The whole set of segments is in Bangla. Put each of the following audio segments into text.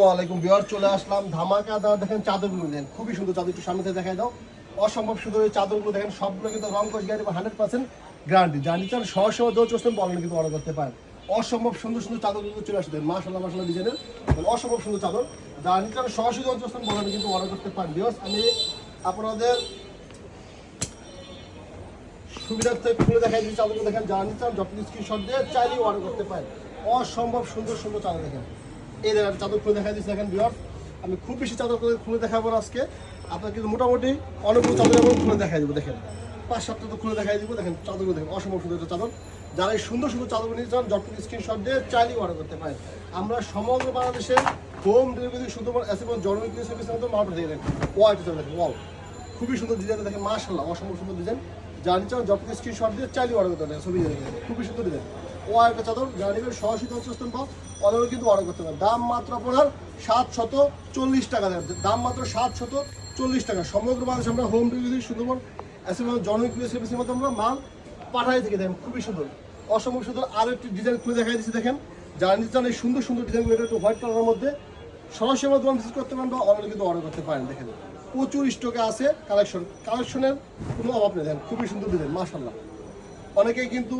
ওয়ালাইকুম বিয়ার চলে আসলাম ধামাকা। দাদা দেখেন চাদরগুলো দেখেন খুবই সুন্দর চাদর, একটু সামনে দেখাই দাও। অসম্ভব সুন্দর এই চাদরগুলো দেখেন, সবগুলো কিন্তু রং কস গ্যারি হান্ড্রেড পার্সেন্ট গ্যারান্টি জানি চান সহ সহ দোষ চলছেন বলেন কিন্তু অর্ডার করতে পারেন। অসম্ভব সুন্দর সুন্দর চাদরগুলো চলে আসতে মাসাল্লাহ মাসাল্লাহ ডিজাইনের অসম্ভব সুন্দর চাদর। জানি চান সরাসরি দোষ চলছেন বলেন কিন্তু অর্ডার করতে পারেন। বিয়ার্স আমি আপনাদের সুবিধার্থে খুলে দেখাই দিচ্ছি চাদরগুলো। দেখেন জানি চান যত স্ক্রিনশট দিয়ে চাইলেই অর্ডার করতে পারেন। অসম্ভব সুন্দর সুন্দর চাদর দেখেন। এই দেখেন, চাদর খুলে দেখা দিচ্ছি দেখেন বিয়ার আমি খুব বেশি চাদর খুলে দেখাবো আজকে। আপনার কিন্তু মোটামুটি অনেকগুলো চাদর এবং খুলে দেখাই দেবো, দেখেন। পাঁচ সাতটা তো খুলে দেখাই দিব, দেখেন, চাদরগুলো দেখেন, অসম্ভব সুন্দর একটা চাদর। যারা এই সুন্দর সুন্দর চাদরগুলো নিতে চান, যত স্ক্রিনশট দিয়ে চাইলেই অর্ডার করতে পারেন। আমরা সমগ্র বাংলাদেশে হোম ডেলিভারি শুধুমাত্র এসে জনমিক সার্ভিস মতো পাঠিয়ে দেখেন ওয়াইট দেখেন ওয়াও খুবই সুন্দর ডিজাইন দেখেন মার্শাল্লাহ অসম্ভব সুন্দর ডিজাইন জানি চান, যত স্ক্রিনশট দিয়ে চাইলে অর্ডার করতে পারেন, ছবি দেখেন খুবই সুন্দর ডিজাইন ও আর একটা চাদর জানিবেন সরাসরি দশস্তন পাও অর্ডারও কিন্তু অর্ডার করতে পারেন দাম মাত্র আপনার সাত শত চল্লিশ টাকা দাম মাত্র সাত শত চল্লিশ টাকা। সমগ্র বাংলাদেশ আমরা হোম ডেলিভারি এসে জনমিক সার্ভিসের মধ্যে আমরা মাল পাঠাই থেকে দেখেন, খুবই সুন্দর। অসম্ভব সুন্দর আরও একটি ডিজাইন খুলে দেখাই দিচ্ছি দেখেন। যারা নিতে চান এই সুন্দর সুন্দর ডিজাইনগুলো এটা একটু হোয়াইট কালারের মধ্যে, সরাসরি আমার ভিজিট করতে পারেন বা অনলাইনে কিন্তু অর্ডার করতে পারেন। দেখেন, প্রচুর স্টকে আছে কালেকশন কালেকশনের কোনো অভাব নেই। দেখেন, খুবই সুন্দর ডিজাইন মাশাল্লাহ অনেকেই কিন্তু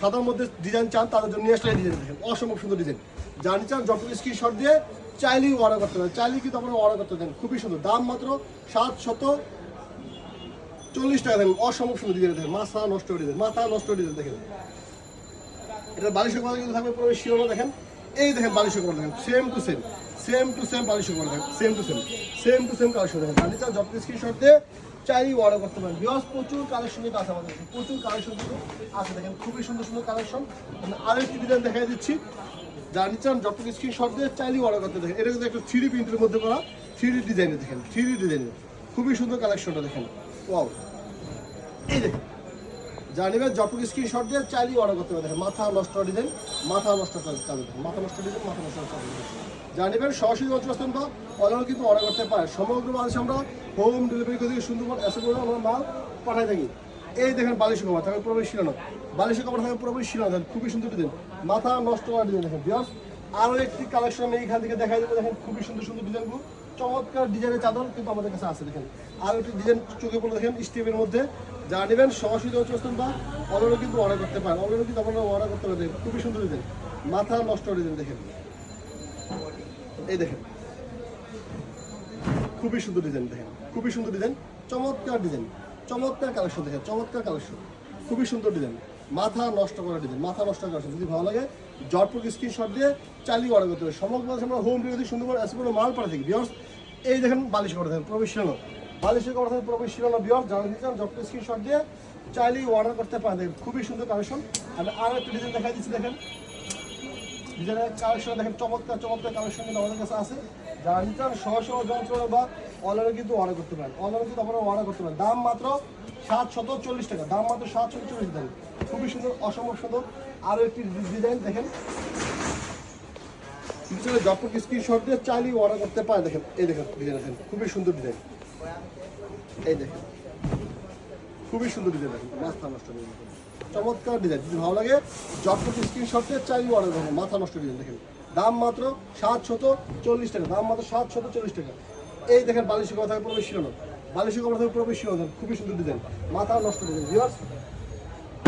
সাদার মধ্যে ডিজাইন চান, তাদের জন্য নিয়ে আসলে ডিজাইন দেখেন। অসম্ভব সুন্দর ডিজাইন জানি চান, যত স্ক্রিনশট দিয়ে চাইলেই অর্ডার করতে পারেন। চাইলেই কিন্তু আপনারা অর্ডার করতে দেন খুবই সুন্দর। দাম মাত্র সাত শত চল্লিশ টাকা দেন অসম্ভব সুন্দর ডিজাইন দেখেন। মাথা নষ্ট ডিজাইন মাথা নষ্ট ডিজাইন দেখেন। এটা বালিশের কথা কিন্তু থাকবে পুরো শিরোনা দেখেন। এই দেখেন বালিশের কথা দেখেন। Same to same same to same বালিশের কথা দেখেন। Same to same same to same collection দেখেন। জানি চান, যত স্ক্রিনশট দিয়ে চাইলেই অর্ডার করতে পারেন। বিকজ প্রচুর কালেকশনের আছে আমাদের। প্রচুর কালেকশন কিন্তু আছে। দেখেন, খুবই সুন্দর সুন্দর কালেকশন আরও একটি ডিজাইন দেখাই দিচ্ছি। জানি চান যত স্ক্রিনশট দিয়ে চাইলেই অর্ডার করতে দেখেন। এটা কিন্তু একটা থ্রি প্রিন্টের মধ্যে করা থ্রি ডিজাইনে দেখেন থ্রি ডিজাইনে খুবই সুন্দর কালেকশনটা দেখেন। ওয়াও এই দেখেন জানিবেন যত স্ক্রিনশট দিয়ে চাইলেই অর্ডার করতে পারেন মাথা নষ্ট ডিজাইন মাথা নষ্ট চালু মাথা নষ্ট ডিজাইন মাথা নষ্ট চালু জানিবেন সরাসরি অঞ্চল বা কিন্তু অর্ডার করতে পারে সমগ্র বাংলাদেশে আমরা হোম ডেলিভারি করে দিয়ে সুন্দরবন এসে করে আমরা মাল পাঠাই থাকি। এই দেখেন বালিশ কভার থাকে পুরোপুরি শিরানো বালিশ কভার থাকে পুরোপুরি শিরানো দেখেন, খুবই সুন্দর ডিজাইন মাথা নষ্ট করা ডিজাইন দেখেন বিয়াস আরও একটি কালেকশন এইখান থেকে দেখাই দেবো। দেখেন, খুবই সুন্দর সুন্দর ডিজাইনগুলো চমৎকার ডিজাইনের চাদর কিন্তু আমাদের কাছে আছে, দেখেন। আর একটি ডিজাইন চোখে পড়ে দেখেন স্টেপের মধ্যে। যা নেবেন, সরাসরি অঞ্চল বা অনলাইনে কিন্তু অর্ডার করতে পারেন। অনলাইনে কিন্তু আপনারা অর্ডার করতে পারেন খুবই সুন্দর ডিজাইন। মাথা নষ্ট ডিজাইন, দেখেন। এই দেখেন। খুবই সুন্দর ডিজাইন, দেখেন। খুবই সুন্দর ডিজাইন, চমৎকার ডিজাইন, চমৎকার কালেকশন দেখেন, চমৎকার কালেকশন খুবই সুন্দর ডিজাইন। মাথা নষ্ট করা ডিজাইন মাথা নষ্ট করা যদি ভালো লাগে জটপুর স্ক্রিনশট দিয়ে চালিয়ে অর্ডার করতে হবে সমগ্র আমরা হোম ডেলিভারি সুন্দর এসে মাল পাঠা থাকি। বিয়ার্স এই দেখেন বালিশ করে প্রবেশ শিরানো বালিশের প্রবেশ শিরানো বিয়ার্স জানা দিচ্ছেন জটপুর স্ক্রিনশট দিয়ে চাইলেই অর্ডার করতে পারেন। দেখেন, খুবই সুন্দর কালেকশন আমি আরও একটা ডিজাইন দেখাই দিচ্ছি, দেখেন। ডিজাইনের কালেকশন দেখেন, চমৎকার চমৎকার কালেকশন কিন্তু আমাদের কাছে আছে। যারা নিতে চান সহ সহ যন্ত্রণা বা অনলাইনে কিন্তু অর্ডার করতে পারেন। অনলাইনে কিন্তু আপনারা অর্ডার করতে পারেন। দাম মাত্র সাতশত চল্লিশ টাকা। দাম মাত্র সাত শত চল্লিশ টাকা। খুবই সুন্দর, অসম্ভব সুন্দর। আরও একটি ডিজাইন দেখেন। পিছনে যখন স্ক্রিনশট দিয়ে চাইলেই অর্ডার করতে পারে। দেখেন, এই দেখেন ডিজাইন দেখেন। খুবই সুন্দর ডিজাইন এই দেখেন। খুবই সুন্দর ডিজাইন দেখেন। মাথা নষ্ট চমৎকার ডিজাইন যদি ভালো লাগে যখন স্ক্রিনশট দিয়ে চাইলেই অর্ডার করবেন। মাথা নষ্ট ডিজাইন দেখেন। দাম মাত্র সাতশত চল্লিশ টাকা, দাম মাত্র সাতশত চল্লিশ টাকা। এই দেখেন বালিশের কথা প্রবেশ ছিল না বালিশের কথা প্রবেশ ছিল না খুবই সুন্দর ডিজাইন মাথা নষ্ট ডিজাইন ভিউয়ার্স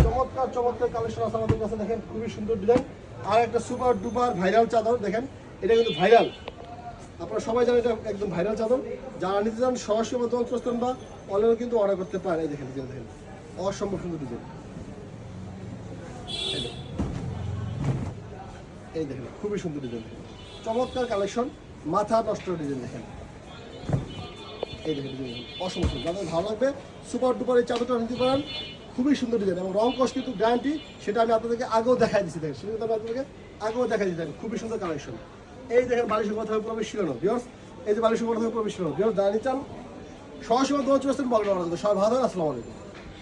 চমৎকার চমৎকার কালেকশন আছে আমাদের কাছে, দেখেন, খুবই সুন্দর ডিজাইন আর একটা সুপার ডুপার ভাইরাল চাদর, দেখেন, এটা কিন্তু ভাইরাল আপনারা সবাই জানেন এটা একদম ভাইরাল চাদর। যারা নিতে চান সরাসরি মতো অন্তরস্থন বা অনলাইনে কিন্তু অর্ডার করতে পারেন। এই দেখেন ডিজাইন দেখেন। অসম্ভব সুন্দর ডিজাইন এই দেখেন। এই দেখেন, খুবই সুন্দর ডিজাইন দেখেন। চমৎকার কালেকশন মাথা নষ্ট ডিজাইন দেখেন। এই দেখেন ডিজাইন অসম্ভব যাদের ভালো লাগবে সুপার ডুপার এই চাদরটা নিতে পারেন। খুবই সুন্দর ডিজাইন এবং রং কস কিন্তু গ্যারান্টি সেটা আমি আপনাদেরকে আগেও দেখাই দিচ্ছি দেখেন। সেটা আমি আপনাদেরকে আগেও দেখাই দিচ্ছি খুবই সুন্দর কালেকশন এই দেখেন, বালিশের কথা প্রবেশ ছিল না বিয়র্স এই যে বালিশের কথা প্রবেশ ছিল বিয়র্স দাঁড়িয়ে চান, সরাসরি দোকান চলে আসতেন বলবেন সবাই ভালো আসসালামু আলাইকুম।